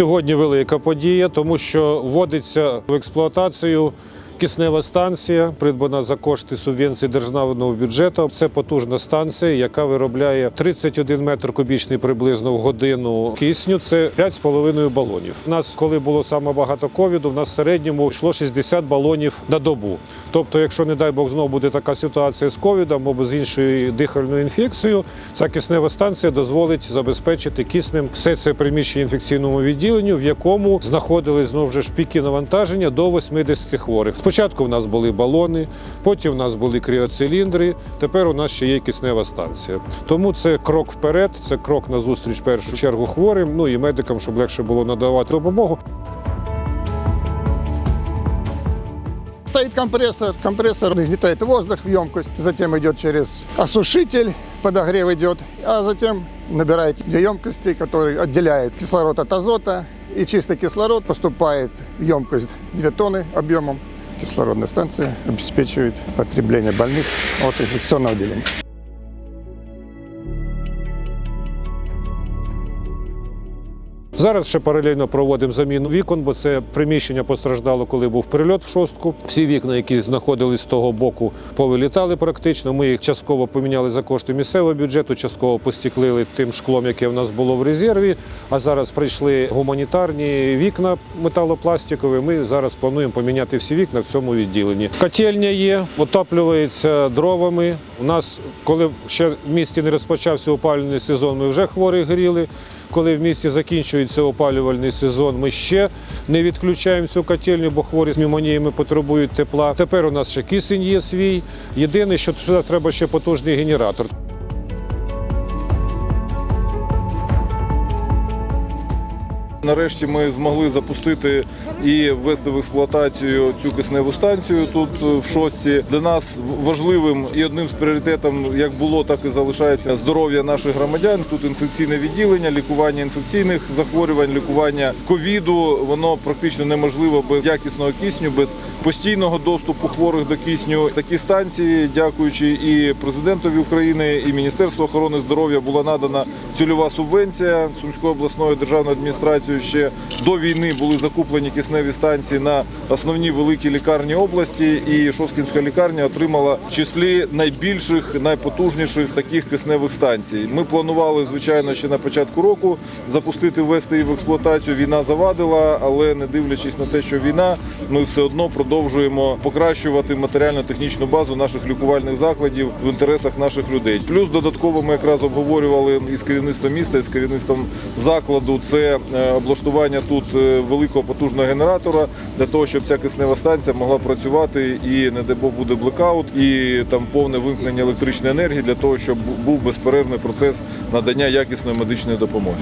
Сьогодні велика подія, тому що вводиться в експлуатацію киснева станція, придбана за кошти субвенції державного бюджету. Це потужна станція, яка виробляє 31 метр кубічний приблизно в годину кисню. Це 5,5 балонів. У нас, коли було саме багато ковіду, в нас в середньому йшло 60 балонів на добу. Тобто, якщо не дай Бог знову буде така ситуація з ковідом або з іншою дихальною інфекцією, ця киснева станція дозволить забезпечити киснем все це приміщення інфекційному відділенню, в якому знаходились знову ж піки навантаження до 80 хворих. Спочатку в нас були балони, потім в нас були кріоциліндри. Тепер у нас ще є киснева станція. Тому це крок вперед, це крок на зустріч в першу чергу хворим, ну і медикам, щоб легше було надавати допомогу. Стоит компрессор, компрессор нагнетает воздух в емкость, затем идет через осушитель, подогрев идет, а затем набирает две емкости, которые отделяют кислород от азота, и чистый кислород поступает в емкость 2 тонны объемом. Кислородная станция обеспечивает потребление больных от инфекционного отделения. Зараз ще паралельно проводимо заміну вікон, бо це приміщення постраждало, коли був прильот в шостку. Всі вікна, які знаходились з того боку, повилітали практично. Ми їх частково поміняли за кошти місцевого бюджету, частково постіклили тим шклом, яке в нас було в резерві. А зараз прийшли гуманітарні вікна металопластикові. Ми зараз плануємо поміняти всі вікна в цьому відділенні. Котельня є, отоплюється дровами. У нас, коли ще в місті не розпочався опалювальний сезон, ми вже хворих гріли. Коли в місті закінчується опалювальний сезон, ми ще не відключаємо цю котельню, бо хворі з пневмоніями потребують тепла. Тепер у нас ще кисень є свій. Єдине, що сюди треба ще потужний генератор. Нарешті ми змогли запустити і ввести в експлуатацію цю кисневу станцію тут е, в шостці. Для нас важливим і одним з пріоритетів, як було, так і залишається здоров'я наших громадян. Тут інфекційне відділення, лікування інфекційних захворювань, лікування ковіду. Воно практично неможливо без якісного кисню, без постійного доступу хворих до кисню. Такі станції, дякуючи і президентові України, і Міністерству охорони здоров'я, була надана цільова субвенція Сумської обласної державної адміністрації. Ще до війни були закуплені кисневі станції на основні великі лікарні області, і Шоскінська лікарня отримала в числі найбільших, найпотужніших таких кисневих станцій. Ми планували, звичайно, ще на початку року запустити ввести її в експлуатацію. Війна завадила, але не дивлячись на те, що війна, ми все одно продовжуємо покращувати матеріально-технічну базу наших лікувальних закладів в інтересах наших людей. Плюс додатково ми якраз обговорювали із керівництвом міста, і з керівництвом закладу. Це е, облаштування тут е, великого потужного генератора для того, щоб ця киснева станція могла працювати і не дай буде блекаут, і там повне вимкнення електричної енергії для того, щоб був безперервний процес надання якісної медичної допомоги.